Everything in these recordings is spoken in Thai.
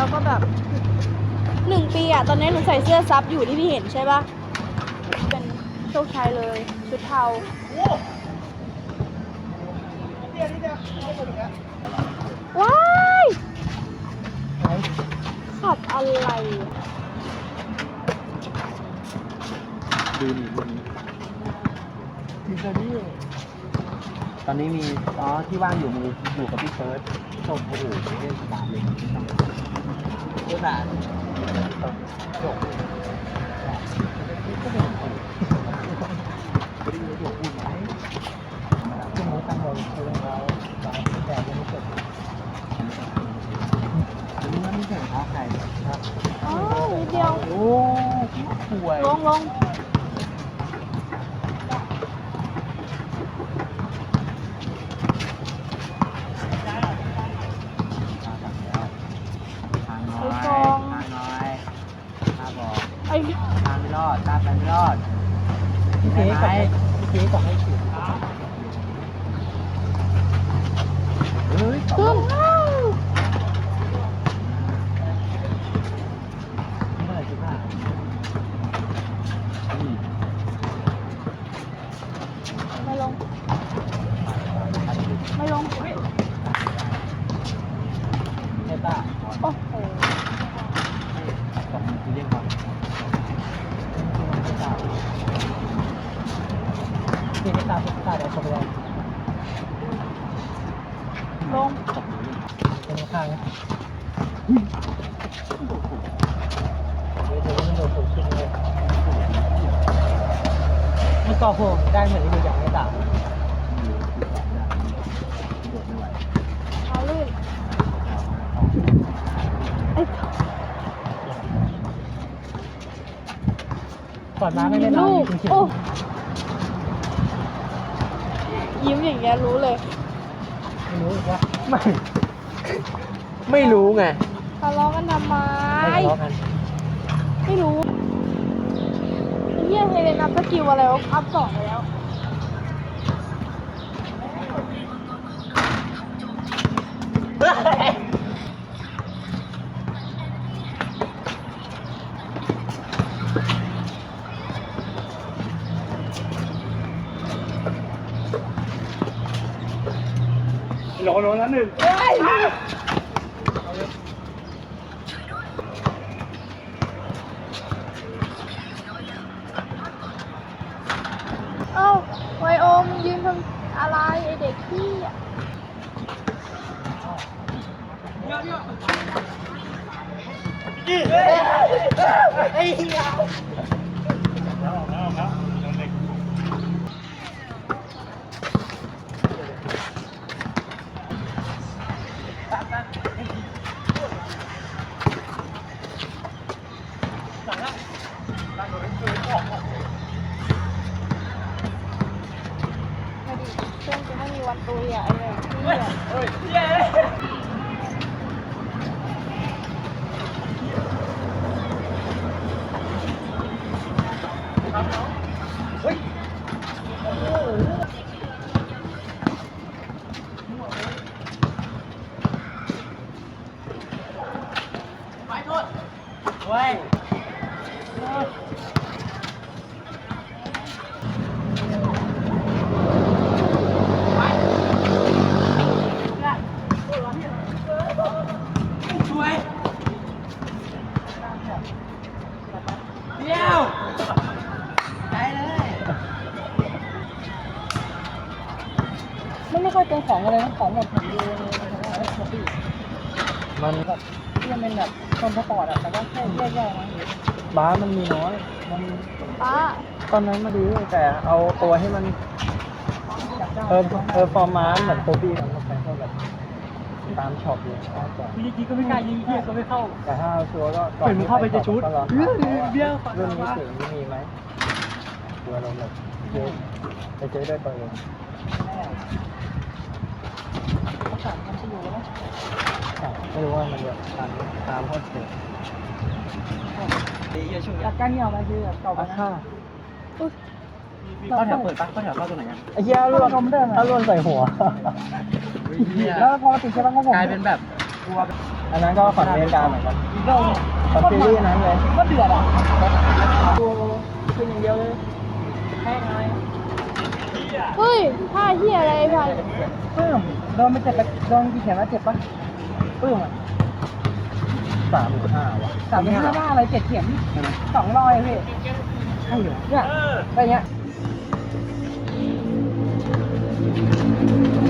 แล้วก็แบบหนึ่งปีอะตอนนี้หนูใส่เสื้อซับอยู่ที่พี่เห็นใช่ปะเป็นโชคชัยเลย ชุดเทาว้ายขับอะไรดูนี่ดูนี่ทีซารี่ตอนนี้มีอ๋อที่ว่างอยู่มืออยู่กับพี่เฟิร์สชมโอ้โหเล่นบาทเลยเล่นบา ทจบก็เป็นคนไม่ได้อยู่พูดไหมช่วงนี้ตั้งเราคือเราเราแต่ยังไม่จบอันนี้มันไม่ใช่ของใครครับอ๋อนิดเดียว โอ้ป่วย ลงลง ทางน้อยทางน้อยตาบอก ไอ้ ตาไม่รอด ตาไปไม่รอดพี่เจ๊ก่อนพี่เจ๊ก่อนให้ฉีดเฮ้ย ขึ้น เมื่อไหร่สิบห้าอืม ไม่ลง ไม่ลง เนต้า โอ้โห สองคือเรียกว่าเนต้าเนต้าเนต้าเดี๋ยวเขา ไปได้ลงเป็นข้างนะมันโดนถูกขึ้นเลยมันก่อพวกได้เหมือนที่ดูอย่างนี้ต่าง เอาลื่นไอ้ ก่อนมาไม่ได้นอนลูกจริงโอ้ยิ้มอย่างเงี้ยรู้เลยๆไม่รู้ว่าไม่ ไม่รู้ไงทะเลาะกันทำไมไม่ทะเลาะกันไม่รู้เฮียเฮเลนอัพสกิลอะไรวะอัพสองไปแล้วโหล โหลนั้นหนึ่งเอ้าไวโอมงยืนทำอะไรไอเด็กพี่อะไม่ดีเพื่อนกูไม่มีวันตุยอะไอ้เนี่ยพี่อะมันไม่ค่อยเป็นของอะไรนะของแบบผมดูในช้อปปี้ มันก็ ที่มันเป็นแบบคนสปอร์ตอะแต่ว่าแค่แย่ๆนะ บ้าสมันมีน้อย มัน ป้า ตอนนั้นมาดีแต่เอาตัวให้มันอยากได้เออเออฟอร์มานเหมือนโคบี้ทำกับแฟนก็แบบตามช็อปเลยมากกว่ายิงทีก็ไม่กล้ายิงเที่ยก็ไม่เข้า แต่ถ้าเอาชัวร์ก็เห็นมันเข้าไปจะชุดก็ลองเบี้ยวถามขาว่าเบี้ยวฝั่งรุ่นนี้ว่าถึงที่มีไหมตัวเราแบบเจ๊ไปเจ๊ได้ตัวเองเขาสั่งมันจะอยู่แล้วไม่รู้ว่ามันแบบตามตามโคตรเจ๋งจากการเหนียวมาคือแบบเก่าไปอะนะค่ะ เข้าแถวเปิดปะเข้าแถวเข้าตรงไหนอะไอ้เหี้ยเอาล่นถ้าล่นใส่หัว แล้วพอมาถึงใช่ปะก็ผมกลายเป็นแบบกลัวอันนั้นก็ฝันอเมริกาเหมือนกันก็ฝันซีรีส์นั้นเลยก็เดือดอะดูเป็นอย่างเดียวเลยแค่ไงเฮ้ยผ้าเหี้ยอะไรพันปึ้มโดนไม่เจ็บไปโดนกี่เข็มแล้วเจ็บปะปึ้มอะสามหรือห้าวะสามห้าบ้าอะไรเจ็ดเข็มใช่ไหมสองร้อยพี่ใช่เหรอเนี่ยอะไรเงี้ย 何?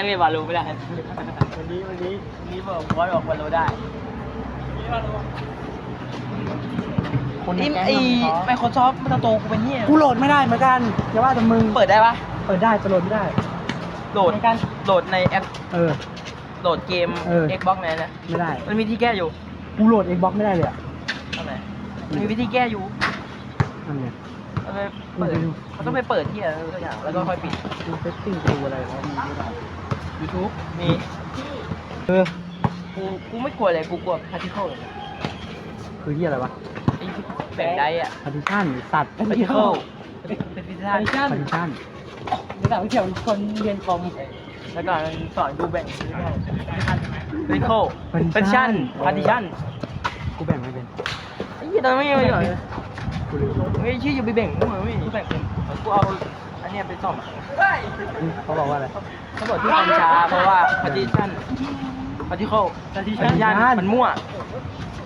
ยังเรียนวาลูไม่ได้ วันนี้วันนี้วันนี้บอกบอสบอกวาลูได้คนไอ้ในแก๊งไอ้ของไมโครซอฟท์มันโตกูเป็นเหี้ยกูโหลดไม่ได้เหมือนกันอย่าว่าแต่มึงเปิดได้ปะเปิดได้จะโหลดไม่ได้ โหลดโหลดในแอปเออ โหลดเกม เออ Xbox เนี่ยนะไม่ได้มันมีที่แก้อยู่กูโหลด Xbox ไม่ได้เลยอะทำไมมันมีวิธีแก้อยู่ทำไงมันไปเปิดไม่รู้มันต้องไปเปิดที่อะไรสักอย่างแล้วก็ค่อยปิด ดูเซตติ้งดูอะไรแล้วมึงไม่ได้ YouTube มีเออกูกูไม่กลัวเลยกูกลัว particle คือที่อะไรวะไอ้ที่แบ่งได้อะ partition สัตว์ particle เป็นพิซซ่า partition ภาษาวิทยาคนเรียนคอมแล้วก็มันสอนกูแบ่ง particle partition partition กูแบ่งไม่เป็นไอ้ยี่ตอนไม่ไม่หรอกูลืมไม่ชื่ออยู่ไปแบ่งกูไม่กูแบ่งกูเอาอัน เนี้ยไปซ่อมเขาบอกว่าอะไรเขาบอกที่คอมช้าเพราะว่า partition particle partition มันมั่ว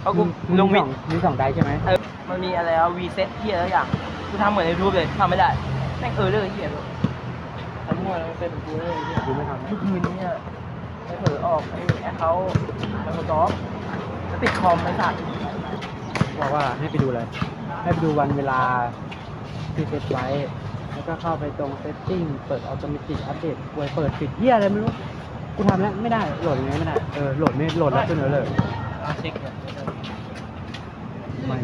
เพราะกูลงวิดมีสองได้ใช่ไหมเออมันมีอะไรอะ reset ที่อะไรอย่างกูทำเหมือนในรูปเลยทำไม่ได้แม่งเออเลอร์เหี้ยทำมั่วแล้วมันเป็นกูเลยเหี้ยกูไม่ทำเมื่อคืนนี้อะไอ้เผลอออกไอ้แอคเขาไมโครซอฟแล้วติดคอมไอ้สัตว์บอกว่าให้ไปดูเลยให้ไปดูวันเวลาที่เซตไว้ แล้วก็เข้าไปตรง setting เปิด automatic update ป่วยเปิดปิดเฮียอะไรไม่รู้ กูทำแล้วไม่ได้ โหลดยังไงไม่ได้ เออ โหลดไม่ โหลดแล้วขึ้นเลยเอาเช็คเลยไม่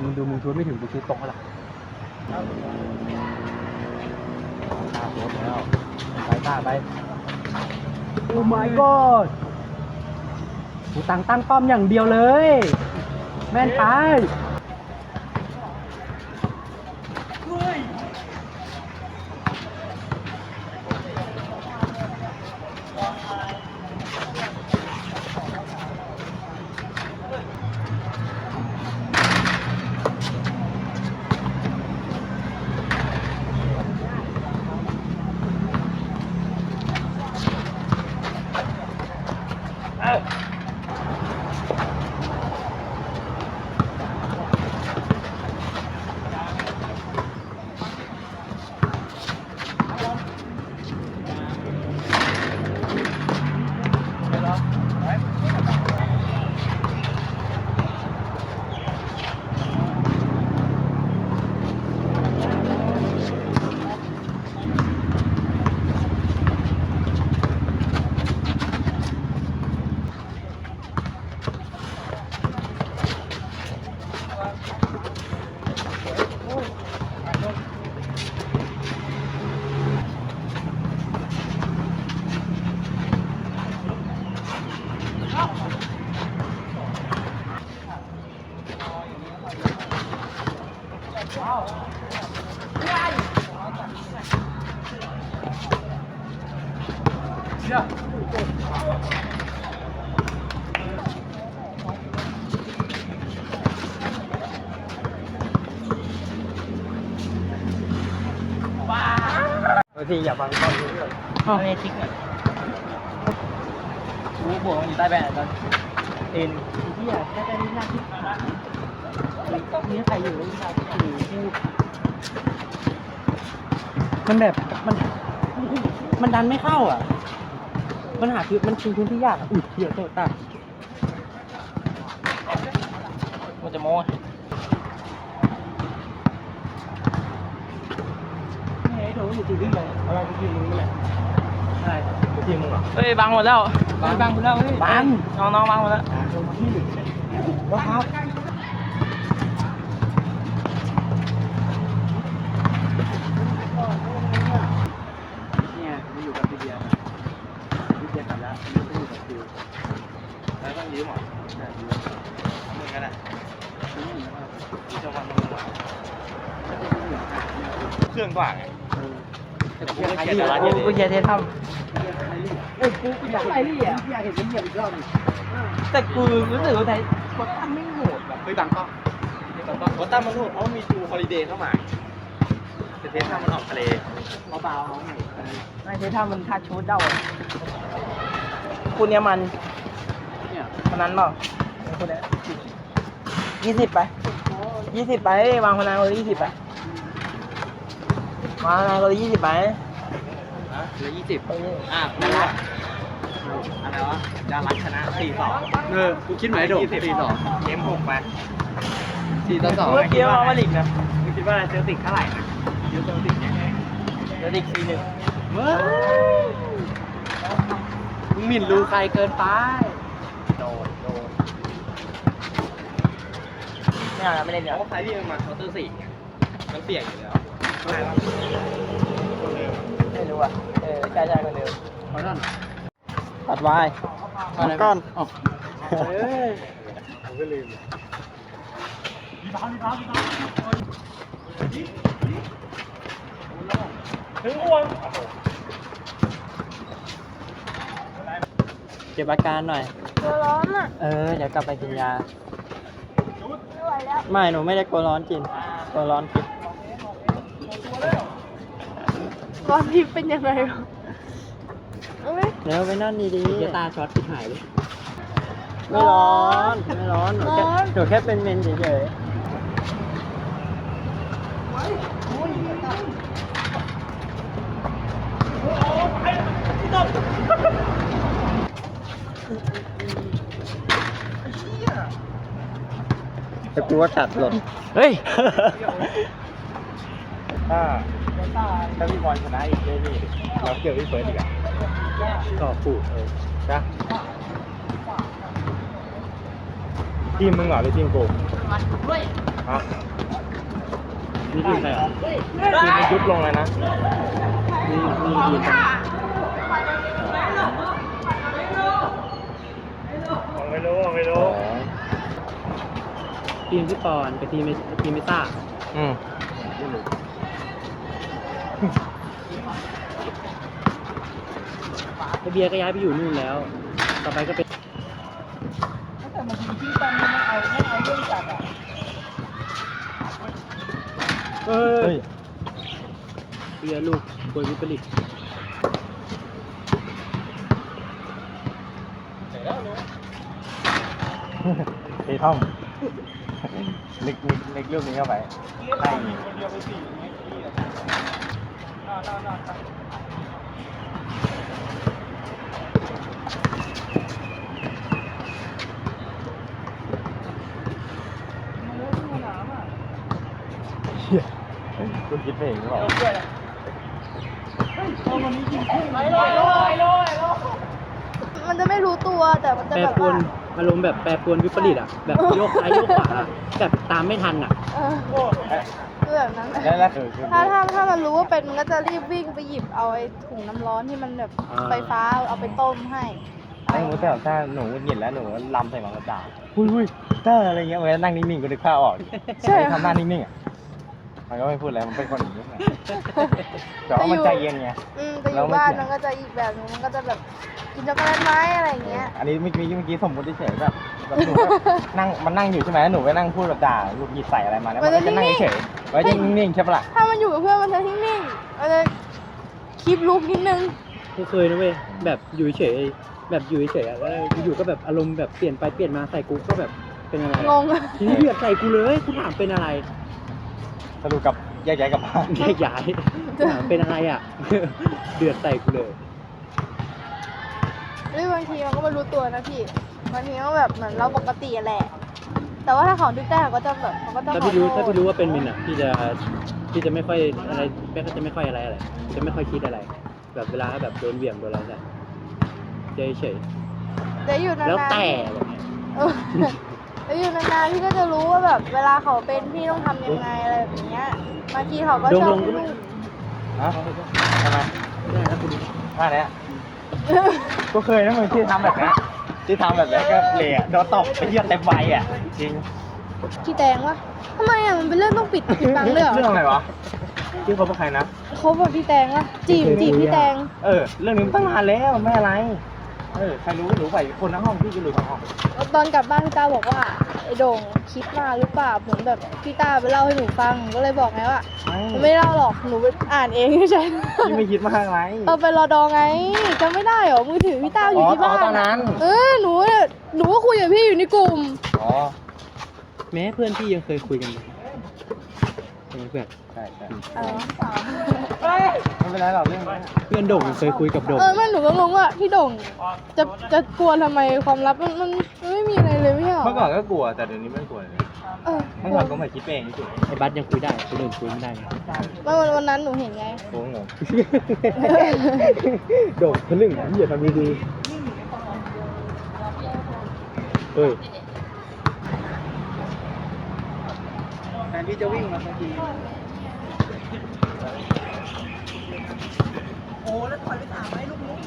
มึงดูมึงชูดไม่ถึงกูชูดตกแล้วล่ะตามรถแล้วไปตาไป โอ้ my god กูตั้งตั้งป้อมอย่างเดียวเลย แม่นไป พี่อย่าฟังต้นเลยไม่ได้ทิกเนี่ยกูบวกมันอยู่ใต้แบนตอนเอ็นเฮียแค่ได้นิดหน้าที่ขามีใครอยู่แล้วที่ขาอยู่ที่มันแบบมัน มันดันไม่เข้าอะ ปัญหาคือมันชิงพื้นที่ยากอะอุ้ยเหี้ยโทษตามันจะโม้ไอ้โถอยู่ที่นี่เลยอะไรที่มึงนี่แหละอะไรที่มึงอะเฮ้ยบังหมดแล้วบังบังหมดแล้วเฮ้ยบังน้องน้องบังหมดแล้วแล้วครับเนี่ยมาอยู่กับพี่เบียร์พี่เบียร์กลับแล้วไม่ได้อยู่กับฟิว แล้วต้องยืมหรอ ใช่ยืม มึงก็ได้ อืม ที่จะวันมึงเครื่องกว่าไง เออแต่ กู กู ไม่ ไม่ เขี เขี ย ย น น แต่ แต่ ร้า ร้าน น เดีเดียยววกูเขียนเททเอ้ยกูกูอยากไอ้ลี่อะอยากเห็นมันเหยียบอีกรอบหนึงำแต่กูรู้สึกว่าไทยกดตั้มไม่โหดแบบเฮ้ยบังกล้องกดตั้มมันโหดเพราะมีจูฮอลิเดย์เข้ามาแต่เททำมันออกทะเลเบาๆน้องหน่อยไม่เททำมันทัดชูดเด้าคุณเนี่ยมันเนี่ยพนันเปล่าคนเนี้ยยี่สิบไปยี่สิบไปวางพนันคนละยี่สิบไปวางพนันคนละยี่สิบไปอะ เหลือยี่สิบไปนี่อะไม่รักอะไรวะดารักชนะสี่สองเออกูคิดเหมือนไอ้โดดสี่สองเกมหกไปสี่ต่อสองเมื่อกี้ว่ามาลิกนะมึงคิดว่าอะไรเซลติกเท่าไหร่นะเซลติกยังไงเดี๋ยวดิกสี่หนึ่งเว้ยมึงหมิ่นรู้ใครเกินไปโดนโดนไม่เอาแล้วไม่เล่นเดี๋ยวเพราะใครที่มันมาเคาน์เตอร์สี่มันเสี่ยงอยู่แล้ว ไม่รู้อะเออใช่ใช่คนเดิมขอท่านตัดวายก้อนอ๋อเฮ้ยผมก็ลืมถึงอ้วนเก็บอาการหน่อย ตัวร้อนอะ เออ เดี๋ยวกลับไปกินยา ไม่ไหวแล้ว ไม่ หนูไม่ได้กลัวร้อนกิน กลัวร้อนกิน ร้อนพิษเป็นยังไงวะเอ้ยเดี๋ยวไปนั่นดีๆจะตาช็อตหายเลย ไม่ร้อน ไม่ร้อนหนูแค่หนูแค่เป็นเมนเฉยๆแต่กูว่าตัดหล่นเฮ้ย ถ้า ถ้าพี่บอลชนะอีกเลยนี่เราเจอพี่เฟิร์สอีกอะก็ผูกเออนะทีมมึงเหรอหรือทีมกูฮะนี่ทีมใครอะทีมมันยุบลงเลยนะนี่นี่ทีมไม่รู้ไม่รู้ทีมพี่ปอนกับทีมเมทีมเมต้าอืม ไอเบียร์ก็ย้ายไปอยู่นู่นแล้ว ต่อไปก็เป็นแต่มาทีที่ตั้งไม่เอาไม่เอาเรื่องจัดอะเอเฮ้อยเบียร์ลูกป่วยวิปริตตีท่อมนึกนึกนึกรูปนี้เข้าไปใช่ คุณคิดไปเองหรือเปล่ามันจะไม่รู้ตัวแต่มันจะแปรแบบปรวว่านอารมณ์แบบแปรปรวนวิปริตอะ แบบโยกซ้ายโยกขวาแบบตามไม่ทันอะเออ คือแบบนั้นแล้วแล้วคือคือถ้าถ้าถ้ามันรู้ว่าเป็นมันก็จะรีบวิ่งไปหยิบเอาไอ้ถุงน้ำร้อนที่มันแบบอ่าไฟฟ้าเอาไปต้มให้ไอ้หนูแต่ถ้าหนูหยินแล้วหนูลำใส่หมากระจ่าหุ้ยหุ้ยเตอร์อะไรเงี้ยเวลานั่งนิ่งๆก็นึกภาพออกใช่ทำหน้านิ่งๆอะมันก็ไม่พูดอะไรมันเป็นคนอย่างนี้ไงแต่ว่ามันใจเย็นไง อืมแต่อเรายู่ไม่บ้านเถียง มันก็จะอีกแบบนึงมันก็จะแบบกินช็อกโกแลตไหมอะไรอย่างเงี้ย อันนี้เมื่อกี้เมื่อกี้สมมติเฉยๆแบบ แบบหนูแบบนั่งมันนั่งอยู่ใช่ไหมหนูไปนั่งพูดแบบด่าลูกหยิบใส่อะไรมาแล้วมันก็จะนั่งเฉยๆไว้จะนิ่งๆใช่ปะล่ะถ้ามันอยู่กับเพื่อนมันจะนิ่งๆมันจะคีบลุกนิดนึงกูเคยนะเว้ยแบบอยู่เฉยๆแบบอยู่เฉยๆอะแล้วอยู่ก็แบบอารมณ์แบบเปลี่ยนไปเปลี่ยนมาใส่กูก็แบบเป็นอะไรงงทีนี้เดือดใส่กูเลยกูถามเป็นอะไรสรุปกับแยกย้ายกลับบ้านแยกย้ายกูถามเป็นอะไรอะ เดือดใส่กูเลยหรือบางทีมันก็ไม่รู้ตัวนะพี่ บางทีก็แบบเหมือนเราปกติแหละ แต่ว่าถ้าเขาดึกได้เขาก็จะแบบเขาก็จะถ้าขอพี่รู้โทษถ้าพี่รู้ว่าเป็นมินอะพี่จะพี่จะไม่ค่อยอะไรไม่ค่อยจะไม่ค่อยอะไรอะไรจะไม่ค่อยคิดอะไร แบบเวลาแบบโดนเหวี่ยงโดนอะไรเนี่ยจะเฉยเดี๋ยวอยู่ๆนานๆ แล้วแต่แบบเนี้ยเออเดี๋ยวอยู่นานๆพี่ก็จะรู้ว่าแบบ เวลาเขาเป็นพี่ต้องทำยังไงอะไรแบบเนี้ยบางทีเขาก็ชอบพูดฮะทำไมได้แล้วคุณท่าเนี้ยก็เคยนะมึงที่ทำแบบเนี้ย ที่ทำแบบเนี้ยก็เละโดนตบไปเยี่ยเต็มใบอะ จริงพี่แตงวะทำไมอะมันเป็นเรื่องต้องปิดปิดบังด้วยเหรอเรื่องอะไรวะที่เขาเป็นใครนะ เขาแบบพี่แตงวะจีบจีบพี่แตงเออ เรื่องนี้มันตั้งนานแล้วไม่อะไร เออ ใครรู้รู้ไปคนทั้งห้องพี่ก็รู้ทั้งห้อง ตอนกลับบ้านพี่ตาบอกว่า ไอ้โด่งคิดมาหรือเปล่าเหมือนแบบพี่ตาไปเล่าให้หนูฟังหนูก็เลยบอกไงว่าหนูไม่ได้เล่าหรอกหนูไปอ่านเองใช่พี่ไม่คิดมากอะไรเออไปรอดอไงจำไม่ได้เหรอมือถือพี่ตาอยู่ที่บ้านอ๋อตอนนั้นเออหนูเนี่ยหนูก็คุยกับพี่อยู่ในกลุ่มอ๋อแม้เพื่อนพี่ยังเคยคุยกันเลยใช่ไหมเพื่อนใช่ใช่เออไม่เป็นไรหรอกเรื่องนี้เพื่อนโด่งยังเคยคุยกับโด่งเออแม่หนูก็งงว่าพี่โด่งจะจะกลัวทำไมความลับมันมัน มันไม่มีอะไรเลยไม่ใช่เหรอเมื่อก่อนก็กลัวแต่เดี๋ยวนี้ไม่กลัวเลยเออเมื่อก่อนก็ไม่คิดไปเองเฉยไอ้บัสยังคุยได้คนอื่นคุยไม่ได้ไงเมื่อวันวันนั้นหนูเห็นไงๆโง่งงโด่งทะลึ่งพี่อย่าทำดีๆเอ้ยแทนที่จะวิ่งมาสักทีโอ้แล้วถอยไปถามไอ้ลูกมุก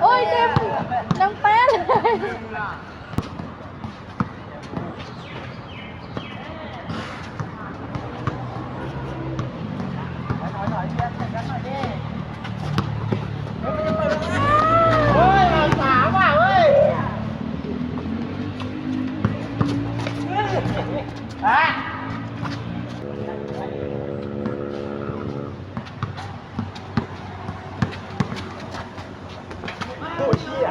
โอ้ยเจ็บนังแป้นเลย โอ้เชี่ย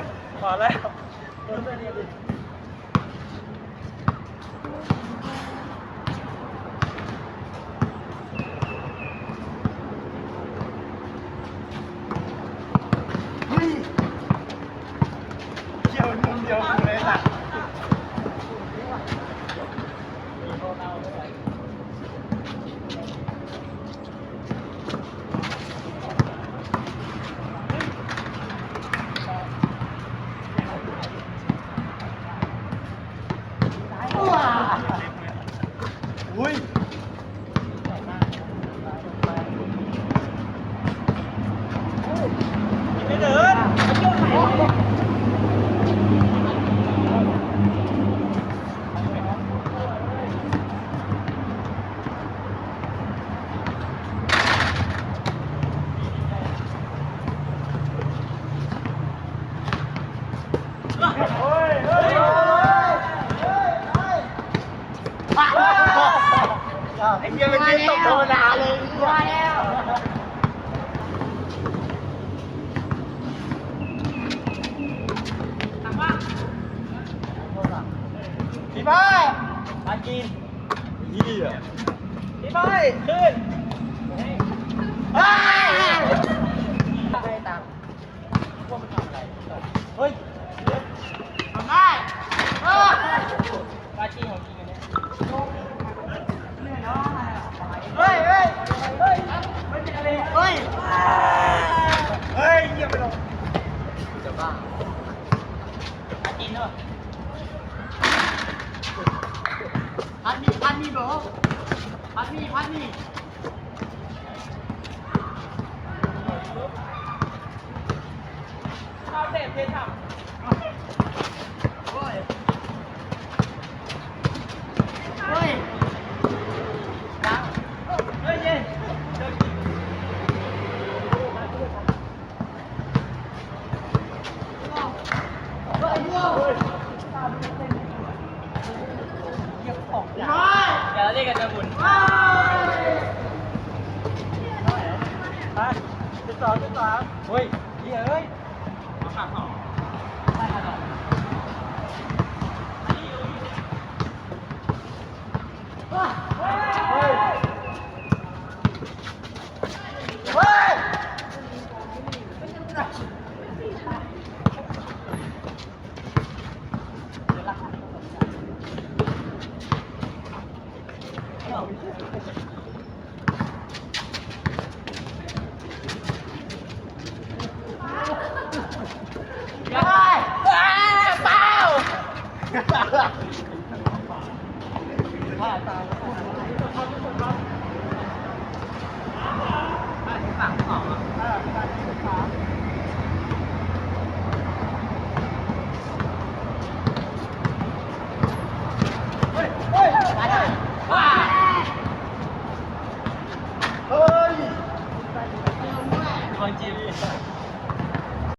อุ้ย ไม่เดิน ไอ้เหี้ยมันยืนตกธรรมดาเลยว่าแล้ว พี่บอยมากินเหี้ยพี่บอยขึ้นไปได้ตังค์ว่ามันทำอะไรเฮ้ยทำได้เออปาจีของจริงอันเนี้ย เฮ้ยเฮ้ยเฮ้ยไม่เป็นอะไรเฮ้ย เฮ้ยเยี่ยมไปลงจะบ้าอาจินเนอะ พัดมีพัดมีโบพัดมีพัดมีข้าวเด็ดเพชรท